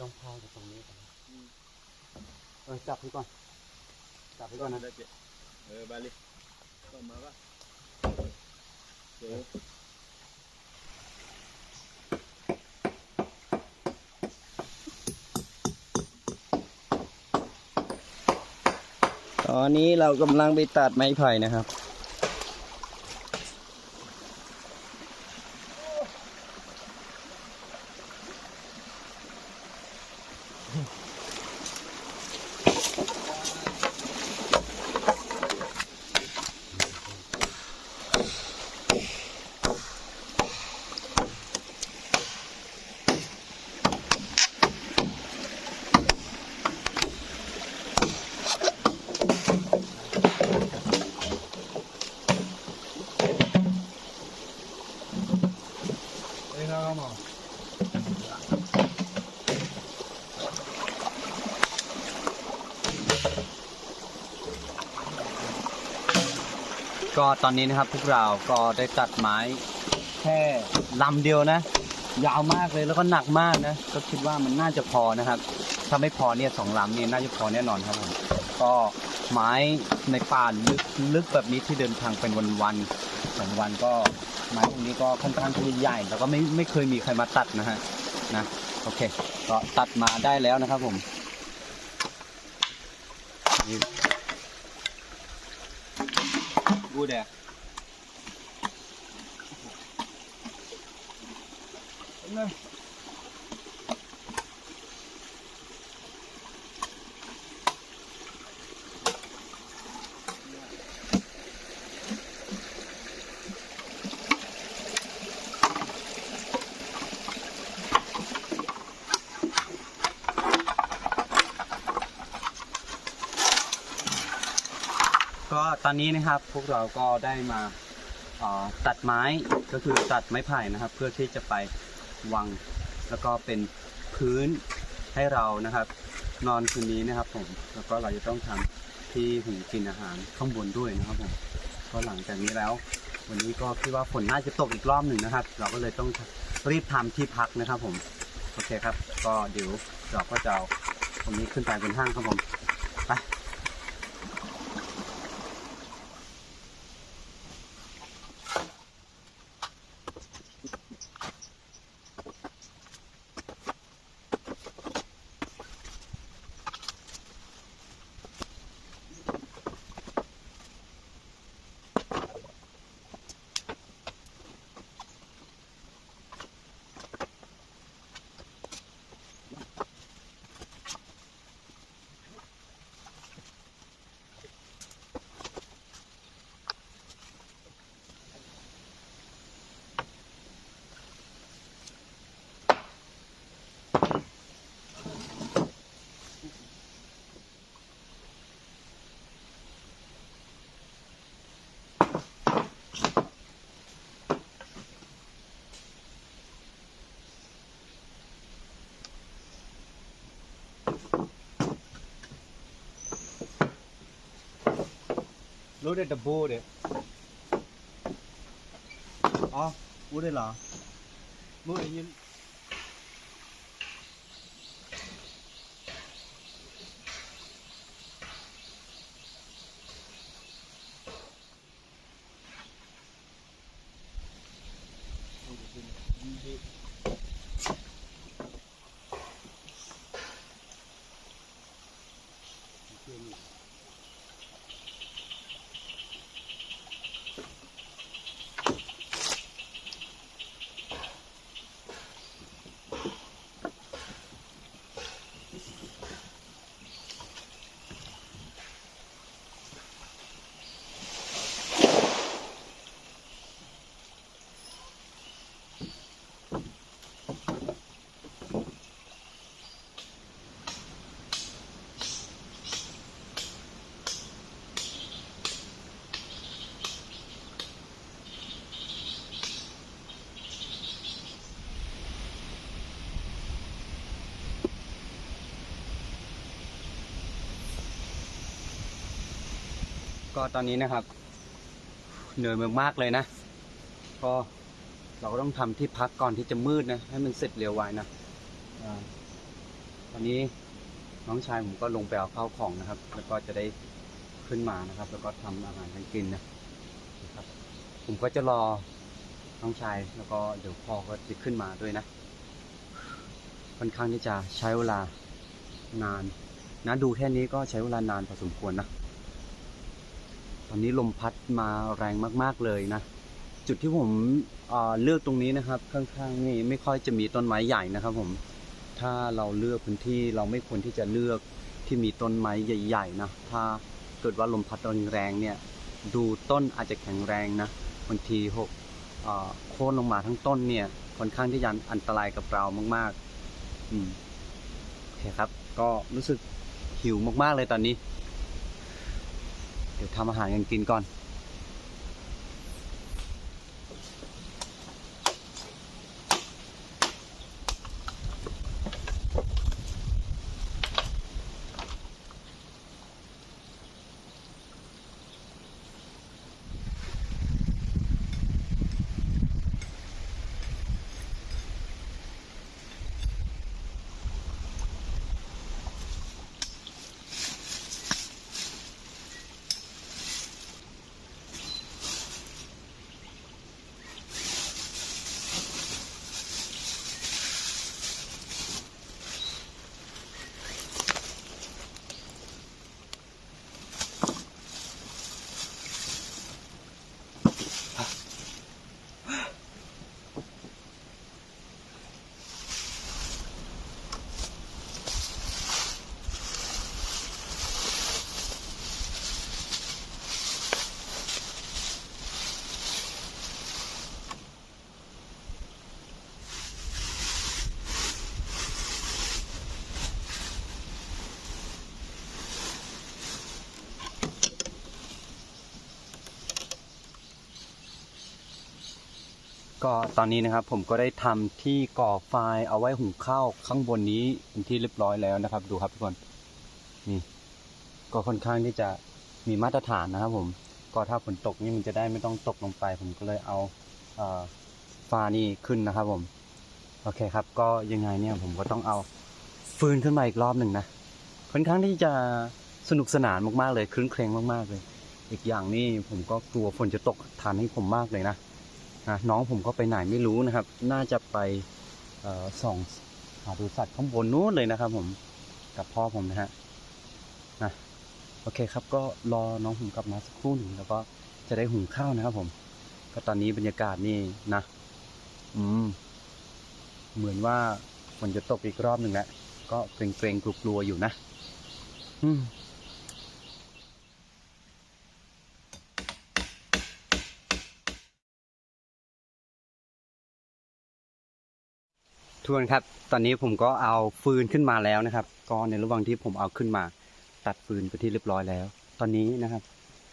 ต้องพาจากตรงนี้ก่อนนะเออจับพี่ก่อน จับพี่ก่อนนะได้เจ๊เออบาลีต่อมาป่ะเจ๊ตอนนี้เรากำลังไปตัดไม้ไผ่นะครับ ก็ตอนนี้นะครับพวกเราก็ได้ตัดไม้แค่ลำเดียวนะ ยาวมากเลยแล้วก็หนักมากนะ ก็คิดว่ามันน่าจะพอนะครับถ้าไม่พอเนี่ยสองลำเนี่ยน่าจะพอแน่นอนครับผมก็ไม้ในป่าลึกลึกแบบนี้ที่เดินทางเป็นวันๆสองวันก็ไม้พวกนี้ก็ค่อนข้างที่ใหญ่แล้วก็ไม่ไม่เคยมีใครมาตัดนะฮะนะโอเค ก็ตัดมาได้แล้วนะครับผม นี่กูเด อนนี้นะครับพวกเราก็ได้มาตัดไม้ก็คือตัดไม้ไผ่นะครับ เพื่อที่จะไปวางแล้วก็เป็นพื้นให้เรานะครับ นอนคืนนี้นะครับ ผมแล้วก็เราจะต้องทำที่หุงกินอาหารข้างบนด้วยนะครับผมก็หลังจากนี้แล้ว วันนี้ก็คิดว่าฝนน่าจะตกอีกรอบหนึ่งนะครับ เราก็เลยต้องรีบทำที่พักนะครับ ผมโอเคครับ ก็เดี๋ยวเราก็จะเอาตรงนี้ขึ้นไปบนห้างครับผม လို့တဲ့တဘိုးတဲ့အော်ဦးတယ်လားမို့ရင် ก็ตอนนี้นะครับเหนื่อยมากๆเลยนะ ก็เราก็ต้องทำที่พักก่อนที่จะมืดนะ ให้มันเสร็จเร็วไวนะตอนนี้น้องชายผมก็ลงไปเอาข้าวของนะครับ แล้วก็จะได้ขึ้นมานะครับ แล้วก็ทำอาหารกันกินนะนะครับ ผมก็จะรอน้องชายแล้วก็เดี๋ยวพ่อก็จะขึ้นมาด้วยนะค่อนข้างที่จะใช้เวลานานนะดูแค่นี้ก็ใช้เวลานานพอสมควรนะ ตอนนี้ลมพัดมาแรงมาก ๆเลยนะ จุดที่ผมเเลือกตรงนี้นะครับ ข้างๆนี่ไม่ค่อยจะมีต้นไม้ใหญ่นะครับ ผม ถ้าเราเลือกพื้นที่เราไม่ควรที่จะเลือกที่มีต้นไม้ใหญ่ ๆ นะ ถ้าเกิดว่าลมพัดแรงๆเนี่ย ดูต้นอาจจะแข็งแรงนะบางทีหกโค่นลงมาทั้งต้นเนี่ยค่อนข้างที่จะอันตรายกับเรามากๆ อืมโอเคครับ ก็รู้สึกหิวมากๆเลยตอนนี้ เดี๋ยวทำอาหารกันกินก่อน ก็ตอนนี้นะครับผมก็ได้ทำที่ก่อไฟเอาไว้หุงข้าวข้างบนนี้เป็นที่เรียบร้อยแล้วนะครับ ดูครับทุกคนนี่ก็ค่อนข้างที่จะมีมาตรฐานนะครับ ผมก็ถ้าฝนตกนี่มันจะได้ไม่ต้องตกลงไป ผมก็เลยเอาเอ่อฟ้านี่ขึ้นนะครับ ผมโอเคครับ ก็ยังไงเนี่ยผมก็ต้องเอาฟืนขึ้นมาอีกรอบหนึ่งนะค่อนข้างที่จะสนุกสนานมากๆเลยคลื้นเครงมากๆเลย อีกอย่างนี่ผมก็กลัวฝนจะตกทานให้ผมมากเลยนะ นะน้องผมก็ไปไหนไม่รู้นะครับ น่าจะไปเอ่อส่องหาดูสัตว์ข้างบนนู้นเลยนะครับ ผมกับพ่อผมนะฮะนะโอเคครับก็รอน้องผมกลับมาสักครู่หนึ่งแล้วก็จะได้หุงข้าวนะครับ ผม ก็ตอนนี้บรรยากาศนี่นะ อืม เหมือนว่าฝนจะตกอีกรอบหนึ่งแล้วก็เกรงๆกลัวๆอยู่นะ อืม ทวนครับ ตอนนี้ผมก็เอาฟืนขึ้นมาแล้วนะครับ ก็ในระหว่างที่ผมเอาขึ้นมา ตัดฟืนไปที่เรียบร้อยแล้ว ตอนนี้นะครับ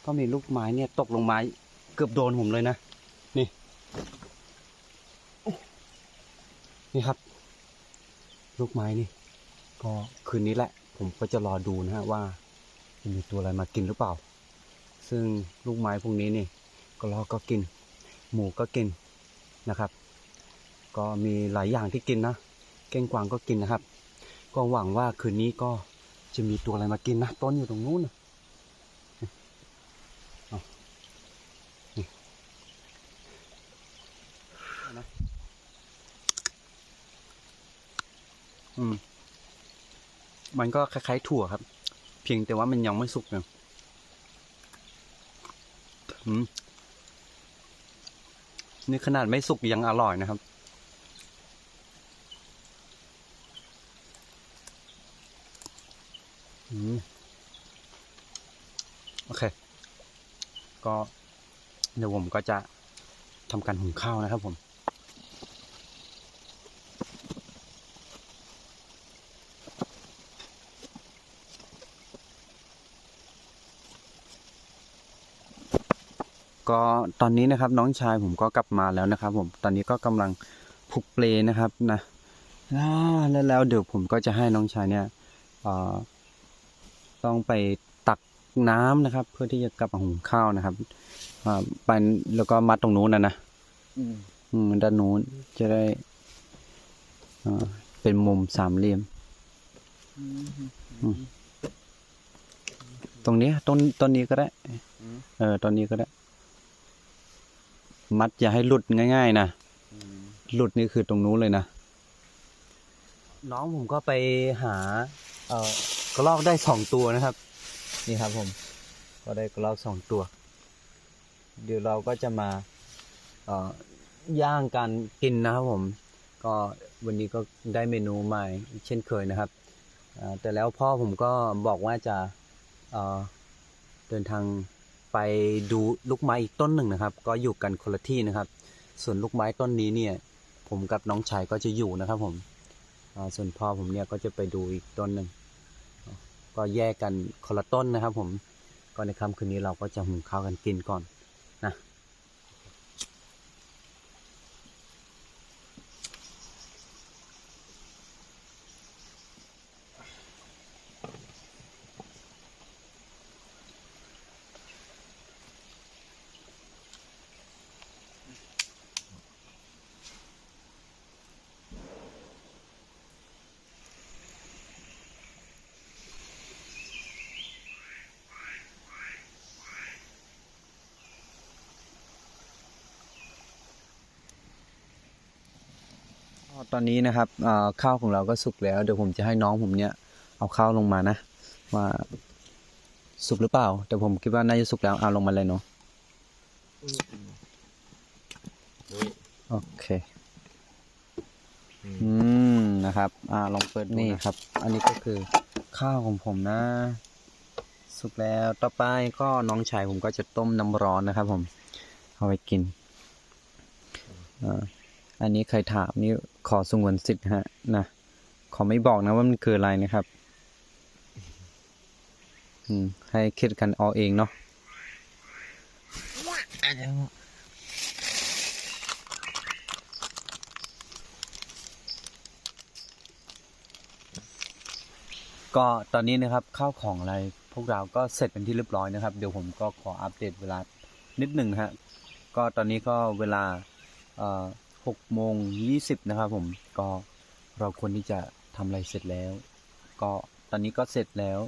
ก็มีลูกไม้เนี่ยตกลงมาเกือบโดนผมเลยนะ นี่ นี่ครับ ลูกไม้นี่ ก็คืนนี้แหละ ผมก็จะรอดูนะฮะว่าจะมีตัวอะไรมากินหรือเปล่า ซึ่งลูกไม้พวกนี้นี่กระรอกก็กิน หมูก็กินนะครับ ก็มีหลายอย่างที่กินนะ เก้งกวางก็กินนะครับ ก็หวังว่าคืนนี้ก็จะมีตัวอะไรมากินนะ ต้นอยู่ตรงนู้นนะเอานี่นะอืม มันก็คล้ายๆถั่วครับ เพียงแต่ว่ามันยังไม่สุกนะอืม นี่ขนาดไม่สุกยังอร่อยนะครับ อืมโอเค ก็เดี๋ยวผมก็จะทำการหุงข้าวนะครับผมก็ตอนนี้นะครับน้องชายผมก็กลับมาแล้วนะครับ ผมตอนนี้ก็กำลังผูกเปลนะครับนะแล้วแล้วเดี๋ยวผมก็จะให้น้องชายเนี่ยต้องไป น้ำนะครับ เพื่อที่จะกลับมาหุงข้าวนะครับอ่าไปแล้วก็มัดตรงนู้นนะนะอืมอืมด้านนู้นจะได้อ่าเป็นมุมสามเหลี่ยมตรงนี้ต้นต้นนี้ก็ได้อืมเออต้นนี้ก็ได้ มัดอย่าให้หลุดง่าย ๆ นะอืมหลุดนี่คือตรงนู้นเลยนะน้องผมก็ไปหา เอ่อกระรอกได้สองตัวนะครับ นี่ครับผม ก็ได้กระรอกสองตัว เดี๋ยวเราก็จะมาย่างการกินนะครับผม ก็วันนี้ก็ได้เมนูใหม่เช่นเคยนะครับ แต่แล้วพ่อผมก็บอกว่าจะเเดินทางไปดูลูกไม้อีกต้นหนึ่งนะครับ ก็อยู่กันคนละที่นะครับ ส่วนลูกไม้ต้นนี้เนี่ย ผมกับน้องชายก็จะอยู่นะครับผมส่วนพ่อผมเนี่ยก็จะไปดูอีกต้นหนึ่ง ก็แยกกันคนละต้นนะครับ ผมก็ในค่ำคืนนี้เราก็จะหุงข้าวกันกินก่อนนะ ตอนนี้นะครับเอ่อข้าวของเราก็สุกแล้ว เดี๋ยวผมจะให้น้องผมเนี่ยเอาข้าวลงมานะว่าสุกหรือเปล่า แต่ผมคิดว่าน่าจะสุกแล้วเอาลงมาเลยเนาะนี่โอเคอืมอืมนะครับ อ่าลองเปิดนี่ครับ อันนี้ก็คือข้าวของผมนะ สุกแล้วต่อไปก็น้องชายผมก็จะต้มน้ำร้อนนะครับ ผม เอาไปกินอ่า อันนี้ใครถามนี่ขอสงวนสิทธิ์ฮะนะขอไม่บอกนะว่ามันคืออะไรนะครับ อืม ให้คิดกันเอาเองเนาะก็ตอนนี้นะครับข้าวของอะไรพวกเราก็เสร็จเป็นที่เรียบร้อยนะครับ เดี๋ยวผมก็ขออัปเดตเวลานิดหนึ่งฮะ ก็ตอนนี้ก็เวลาเอ่อ 6โมง20 นะครับผม ก็เราควรที่จะทำอะไรเสร็จแล้ว ก็ตอนนี้ก็เสร็จแล้ว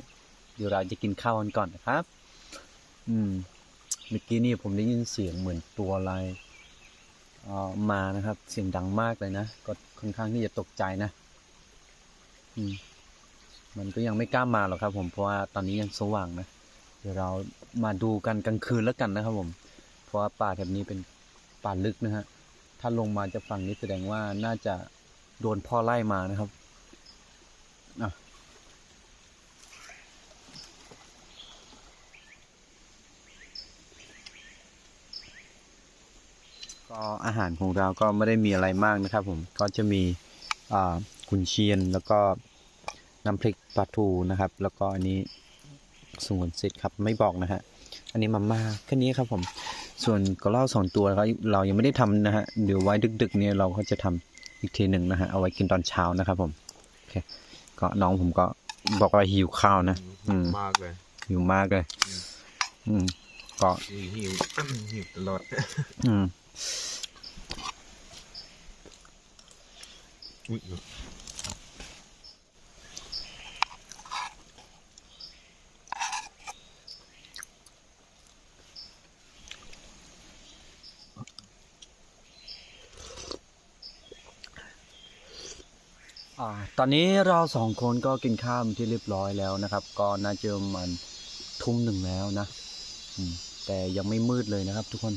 เดี๋ยวเราจะกินข้าวกันก่อนนะครับ อืม เมื่อกี้นี่ผมได้ยินเสียงเหมือนตัวอะไรมานะครับ เสียงดังมากเลยนะ ก็ค่อนข้างที่จะตกใจนะ อืม มันก็ยังไม่กล้ามาหรอกครับ ผม เพราะว่าตอนนี้ยังสว่างนะ เดี๋ยวเรามาดูกันกลางคืนแล้วกันนะครับ ผม เพราะว่าป่าแถบนี้เป็นป่าลึกนะฮะ ถ้าลงมาจากฝั่งนี้แสดงว่าน่าจะโดนพ่อไล่มานะครับอะก็อาหารของเราก็ไม่ได้มีอะไรมากนะครับ ผมก็จะมีกุนเชียนแล้วก็น้ำพริกปลาทูนะครับ แล้วก็อันนี้สงวนสิทธิ์ครับไม่บอกนะฮะอันนี้มาม่าแค่นี้ครับผม ส่วนกระรอกสองตัวเราเรายังไม่ได้ทำนะฮะเดี๋ยวไว้ดึกๆเนี่ยเราก็จะทำอีกทีหนึ่งนะฮะเอาไว้กินตอนเช้านะครับผมโอเคก็น้องผมก็บอกว่าหิวข้าวนะอืมมากเลยหิวมากเลย อืมก็หิวหิวหิวตลอดอืมอุ้ย อ่าตอนนี้เราสองคนก็กินข้าวเป็นที่เรียบร้อยแล้วนะครับ ก็น่าจะประมันทุ่มหนึ่งแล้วนะอืมแต่ยังไม่มืดเลยนะครับ ทุกคน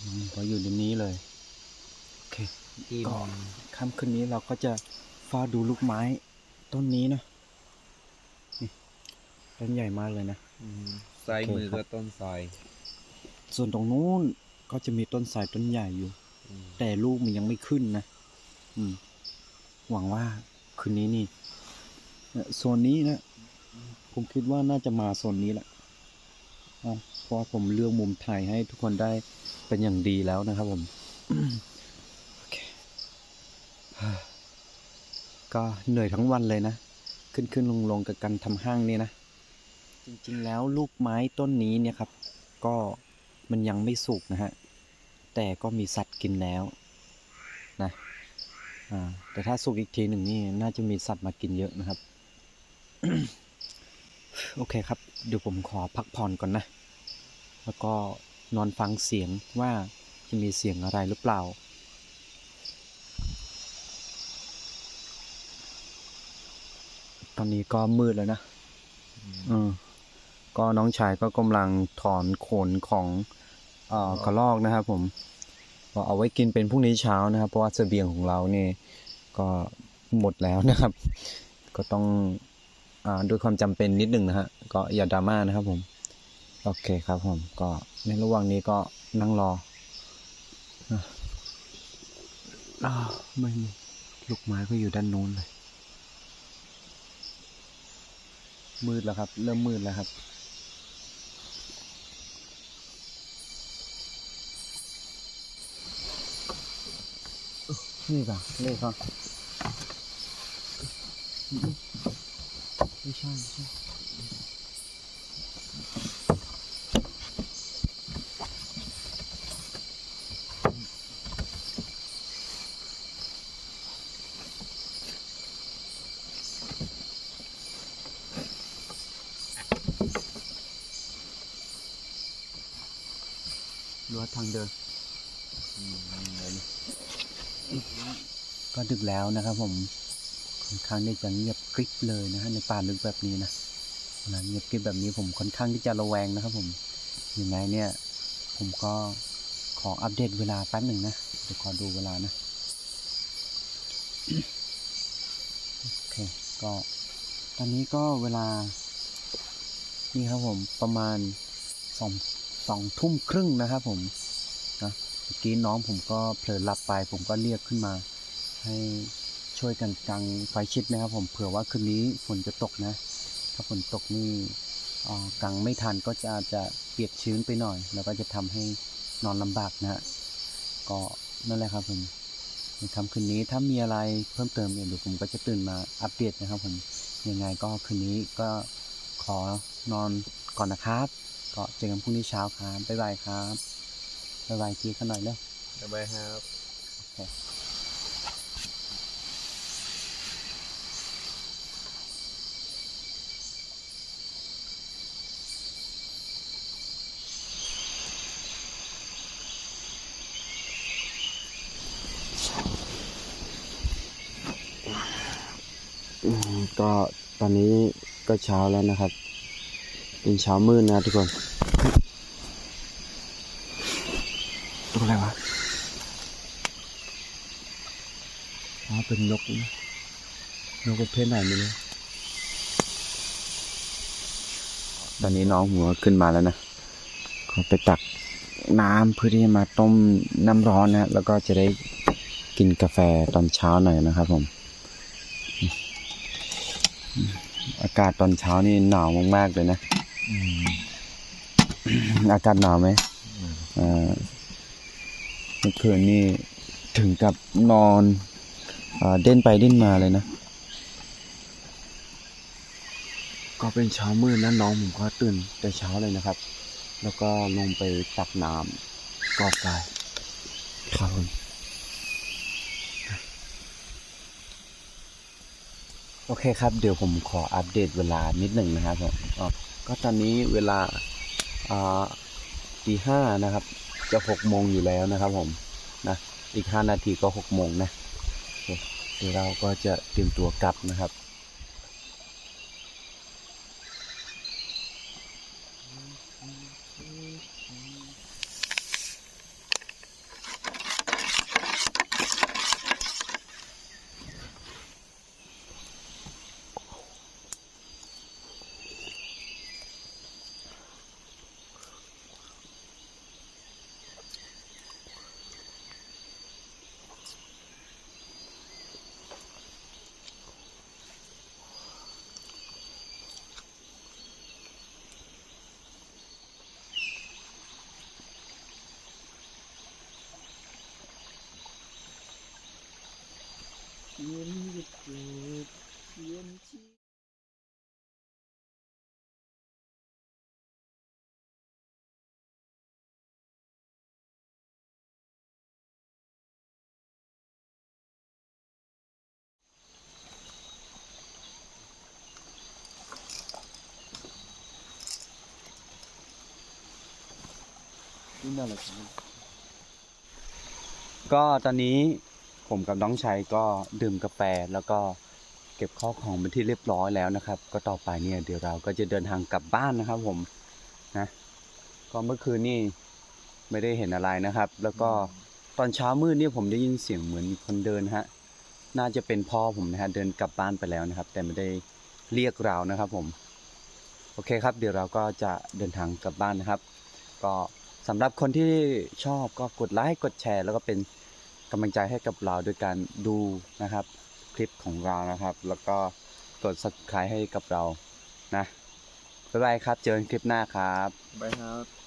อืมก็อยู่ในนี้เลยโอเคอิ่มก็ค่ำคืนนี้เราก็จะเฝ้าดูลูกไม้ต้นนี้นะนี่ต้นใหญ่มากเลยนะซ้ายมือโอเคครับก็ต้นไทรส่วนตรงนู้นก็จะมีต้นสายต้นใหญ่อยู่อืมแต่ลูกมันยังไม่ขึ้นนะ อืม หวังว่าคืนนี้นี่โซนนี้นะ ผมคิดว่าน่าจะมาโซนนี้แหละเพราะผมเลือกมุมถ่ายให้ทุกคนได้เป็นอย่างดีแล้วนะครับผมก็เหนื่อยทั้งวันเลยนะ ขึ้นขึ้นลงลงกับการทำห้างนี่นะ จริงๆแล้วลูกไม้ต้นนี้เนี่ยครับ ก็มันยังไม่สุกนะฮะ แต่ก็มีสัตว์กินแล้วนะ แต่ถ้าสุกอีกทีหนึ่งนี่น่าจะมีสัตว์มากินเยอะนะครับ โอเคครับ เดี๋ยวผมขอพักผ่อนก่อนนะ แล้วก็นอนฟังเสียงว่าจะมีเสียงอะไรหรือเปล่าตอนนี้ก็มืดแล้วนะ อืมก็น้องชายก็กำลังถอนขนของ เอ่อกระรอกนะครับผม ก็เอาไว้กินเป็นพรุ่งนี้เช้านะครับ เพราะว่าเสบียงของเราเนี่ยก็หมดแล้วนะครับ ก็ต้องอ่าด้วยความจำเป็นนิดหนึ่งนะฮะก็อย่าดราม่านะครับผม โอเคครับผมก็ในระหว่างนี้ก็นั่งรออะอ้าวไม่มีลูกไม้ก็อยู่ด้านนู้นเลย มืดแล้วครับ เริ่มมืดแล้วครับ นี่ก่อนเลขก่อนไม่ใช่ไม่ใช่รั้วทางเดิน ก็ดึกแล้วนะครับ ผมค่อนข้างที่จะเงียบกริบเลยนะฮะในป่าลึกแบบนี้นะเวลาเงียบกริบแบบนี้ผมค่อนข้างที่จะระแวงนะครับ ผมยังไงเนี่ย ผมก็ขออัปเดตเวลาแป๊บหนึ่งนะเดี๋ยวขอดูเวลานะโอเคก็ตอนนี้ก็เวลา นี่ครับผมประมาณสองสองทุ่มครึ่งนะครับ ผมนะเมื่อกี้น้องผมก็เผลอหลับไป ผมก็เรียกขึ้นมา ให้ช่วยกันกังไฟชิดนะครับผมเผื่อว่าคืนนี้ฝนจะตกนะ ถ้าฝนตกนี่กังไม่ทันก็จะอาจจะเปียกชื้นไปหน่อย แล้วก็จะทำให้นอนลำบากนะฮะก็นั่นแหละครับผมในค่ำคืนนี้ถ้ามีอะไรเพิ่มเติมเนี่ยเดี๋ยวผมก็จะตื่นมาอัปเดตนะครับผมยังไงก็คืนนี้ก็ขอนอนก่อนนะครับ ก็เจอกันพรุ่งนี้เช้าครับบ๊ายบายครับบ๊ายบายทีกันหน่อยเร็วบ๊ายบายครับ ก็ตอนนี้ก็เช้าแล้วนะครับ เป็นเช้ามืดนะทุกคนตัวอะไรวะอ๋อเป็นนกนะนกประเภทไหนไม่รู้ตอนนี้น้องหัวขึ้นมาแล้วนะเขาไปตักน้ำเพื่อที่จะมาต้มน้ำร้อนนะแล้วก็จะได้กินกาแฟตอนเช้าหน่อยนะครับผม อากาศตอนเช้านี่หนาวมากๆเลยนะอากาศหนาวไหมอ่าเมื่อคืนนี่ถึงกับนอนอาเด่นไปเด่นมาเลยนะ ก็เป็นเช้ามืดนะน้องผมก็ตื่นแต่เช้าเลยนะครับ แล้วก็ลงไปตักน้ำกอกไฟครับผม โอเคครับ เดี๋ยวผมขออัปเดตเวลานิดหนึ่งนะครับก็ตอนนี้เวลาตีห้านะครับ จะหกโมงอยู่แล้วนะครับผมนะอีกห้านาทีก็หกโมงนะเดี๋ยวเราก็จะเตรียมตัวกลับนะครับอืม นี่น่ารักจังก็ตอนนี้ผมกับน้องชัยก็ดื่มกาแฟแล้วก็เก็บข้าวของเป็นที่เรียบร้อยแล้วนะครับ ก็ต่อไปเนี่ยเดี๋ยวเราก็จะเดินทางกลับบ้านนะครับผมนะก็เมื่อคืนนี่ไม่ได้เห็นอะไรนะครับ แล้วก็ตอนเช้ามืดเนี่ยผมได้ยินเสียงเหมือนคนเดินฮะน่าจะเป็นพ่อผมนะฮะเดินกลับบ้านไปแล้วนะครับ แต่ไม่ได้เรียกเรานะครับผม โอเคครับ เดี๋ยวเราก็จะเดินทางกลับบ้านนะครับ ก็ สำหรับคนที่ชอบก็กดไลค์กดแชร์ แล้วก็เป็นกำลังใจให้กับเราโดยการดูนะครับ คลิปของเรานะครับ แล้วก็กด subscribe ให้กับเรานะบ๊ายบายครับ เจอกันคลิปหน้าครับ บ๊ายครับ